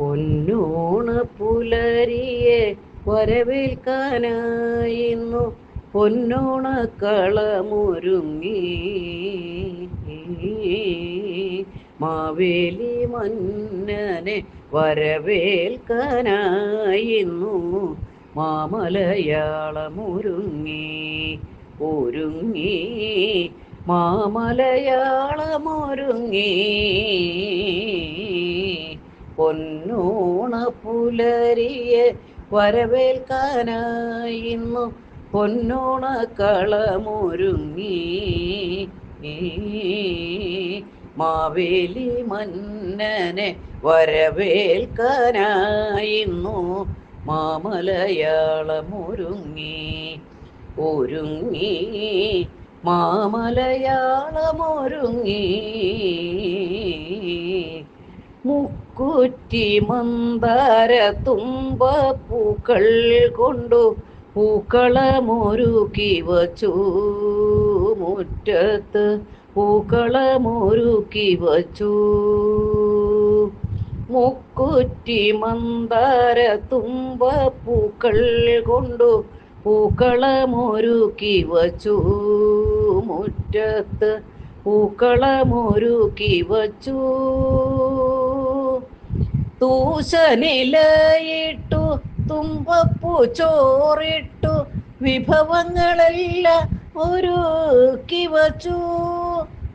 പൊന്നോണ പുലരിയെ വരവേൽക്കാനായിരുന്നു പൊന്നോണ കളമൊരുങ്ങി. മാവേലി മന്നനെ വരവേൽക്കാനായിരുന്നു മാമലയാളമൊരുങ്ങി. ഒരുങ്ങി. മാമലയാളമൊരുങ്ങി. പൊന്നോണ പുലരിയെ വരവേൽക്കാനായിരുന്നു പൊന്നൂണ കളമൊരുങ്ങി. മാവേലി മന്നനെ വരവേൽക്കാനായിരുന്നു മാമലയാളമൊരുങ്ങി. ഒരുങ്ങി മാമലയാളമൊരുങ്ങി. മുക്കുറ്റി മന്ദാര തുമ്പപ്പൂക്കൾ കൊണ്ടു പൂക്കളമൊരുക്കി വച്ചു. മുറ്റത്ത് പൂക്കളമൊരുക്കി വച്ചു. മുക്കുറ്റി മന്ദാര തുമ്പപ്പൂക്കൾ കൊണ്ടു പൂക്കളമൊരുക്കി വച്ചു. മുറ്റത്ത് പൂക്കളമൊരുക്കി വച്ചു. തൂശനിലയിട്ടു തുമ്പപ്പൂ ചോറിട്ടു വിഭവങ്ങളെല്ലാം ഒരുക്കി വച്ചു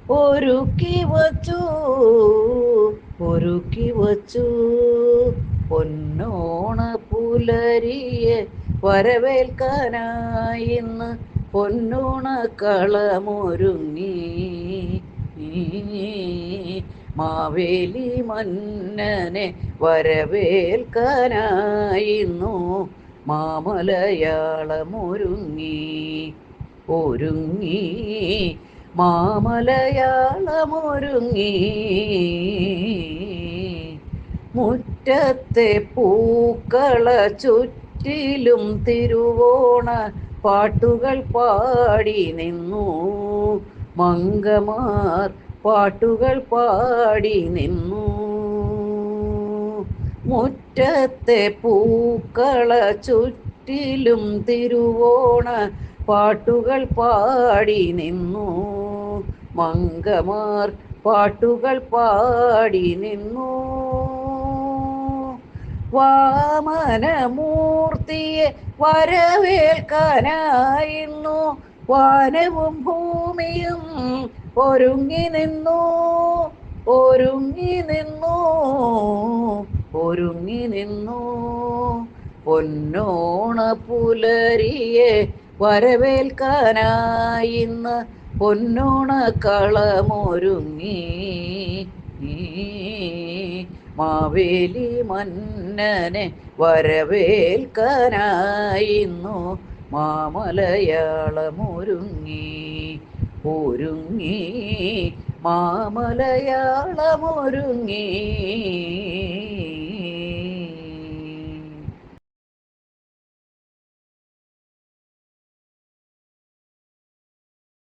ഒരുക്കി വച്ചു ഒരുക്കി വച്ചു. പൊന്നോണ പുലരിയെ വരവേൽക്കാനായിന്ന് പൊന്നോണ കളമൊരുങ്ങി. മാവേലി മന്നനെ വരവേൽക്കാനായിരുന്നു. മാമലയാളമൊരുങ്ങി ഒരുങ്ങി. മാമലയാളമൊരുങ്ങി. മുറ്റത്തെ പൂക്കള ചുറ്റിലും തിരുവോണ പാട്ടുകൾ പാടി നിന്നു. മങ്കമാർ പാട്ടുകൾ പാടി നിന്നു. മുറ്റത്തെ പൂക്കള ചുറ്റിലും തിരുവോണ പാട്ടുകൾ പാടി നിന്നു. മങ്കമാർ പാട്ടുകൾ പാടി നിന്നു. വാമനമൂർത്തിയെ വരവേൽക്കാനായിരുന്നു വാനവും ഭൂമിയും ഒരുങ്ങി നിന്നു ഒരുങ്ങി നിന്നു ഒരുങ്ങി നിന്നു. പൊന്നോണ പുലരിയെ വരവേൽക്കാനായി പൊന്നോണ കളമൊരുങ്ങി. മാവേലി മന്നനെ വരവേൽക്കാനായിന്നു മാമലയാളമൊരുങ്ങി. ഒരുങ്ങി മാമലയാളമൊരുങ്ങി.